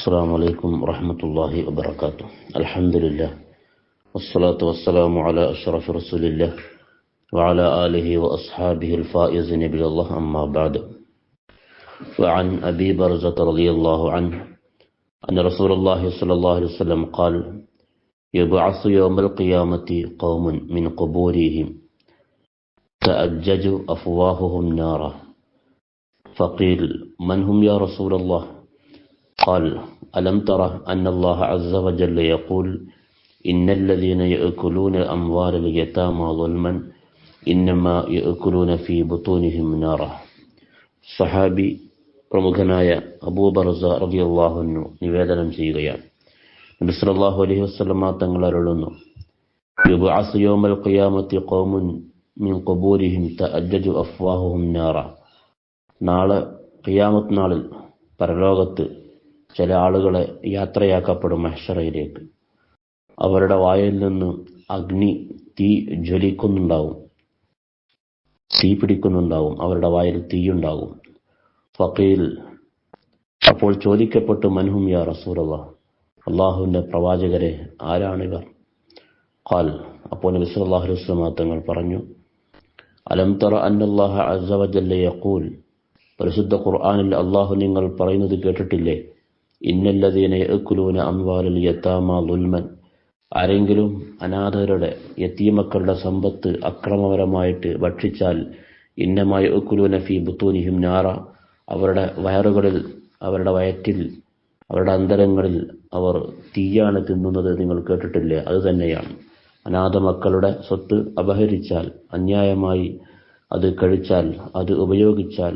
السلام عليكم ورحمة الله وبركاته. الحمد لله. والصلاة والسلام على أشرف رسول الله وعلى آله وأصحابه الفائزين بالله أما بعد. وعن أبي برزة رضي الله عنه أن رسول الله صلى الله عليه وسلم قال يبعث يوم القيامة قوم من قبورهم تأجج أفواههم نارا. فقيل من هم يا رسول الله؟ قال ألم تر أن الله عز وجل يقول إن الذين يأكلون أموال اليتامى ظلما إنما يأكلون في بطونهم نارا സഹാബി പ്രമുഖനായ അബൂബർസ റളിയല്ലാഹുവിനു നിവേദനം ചെയ്യുകയാണ് നബി സല്ലല്ലാഹു അലൈഹി വസല്ലമ തങ്ങൾ അരുളുന്നു യുബ്അസ് യൗമൽ ഖിയാമത്തി ഖൗമുൻ മിൻ ഖുബൂരിഹിം തഅജ്ജജു അഫ്വാഹുഹും നാറ നാളെ ഖിയാമത്ത് നാളിൽ പരലോകത്ത് ചില ആളുകളെ യാത്രയാക്കപ്പെടും മഹ്ഷറയിലേക്ക്. അവരുടെ വായിൽ നിന്ന് അഗ്നി തീ ജ്വലിക്കുന്നുണ്ടാവും. തീ പിടിക്കുന്നുണ്ടാവും. അവരുടെ വായിൽ തീയുണ്ടാകും. ഫക്കീൽ അപ്പോൾ ചോദിക്കപ്പെട്ടു മൻഹും യാ റസൂലല്ല അള്ളാഹുവിന്റെ പ്രവാചകരെ ആരാണിവർ ഖാൽ അപ്പോൾ നബി സല്ലല്ലാഹു അലൈഹി വസല്ലം പറഞ്ഞു അലം തറ അന്നല്ലാഹ അസ്സ വജല്ല യഖൂൽ? പരിശുദ്ധ ഖുർആനിൽ അള്ളാഹു നിങ്ങൾ പറയുന്നത് കേട്ടിട്ടില്ലേ? ഇന്നല്ലദീന എക്കുലൂന അംവാലിൽ യതാമ ളുൽമൻ ആരെങ്കിലും അനാഥരുടെ യത്തീമക്കളുടെ സമ്പത്ത് അക്രമപരമായിട്ട് ഭക്ഷിച്ചാൽ ഇന്നമായി യഅ്കുലൂന ഫി ബുത്തൂനിഹിം നാറ. അവരുടെ വയറുകളിൽ അവരുടെ വയറ്റിൽ അവരുടെ അന്തരങ്ങളിൽ അവർ തീയാണ് തിന്നുന്നത് നിങ്ങൾ കേട്ടിട്ടില്ലേ? അത് തന്നെയാണ്. അനാഥ മക്കളുടെ സ്വത്ത് അപഹരിച്ചാൽ അന്യായമായി അത് കഴിച്ചാൽ അത് ഉപയോഗിച്ചാൽ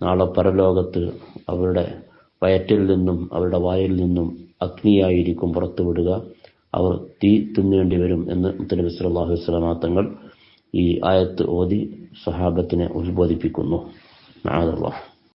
നാളെ പരലോകത്ത് അവരുടെ വയറ്റിൽ നിന്നും അവരുടെ വായിൽ നിന്നും അഗ്നിയായിരിക്കും പുറത്തുവിടുക അവർ തീ തിന്നേണ്ടി വരും എന്ന് മുത്തനബി സല്ലല്ലാഹു അലൈഹി വസല്ലമ തങ്ങൾ ഈ ആയത്ത് ഓതി സഹാബത്തിനെ ഉത്ബോധിപ്പിക്കുന്നു. മഅദല്ലാഹ്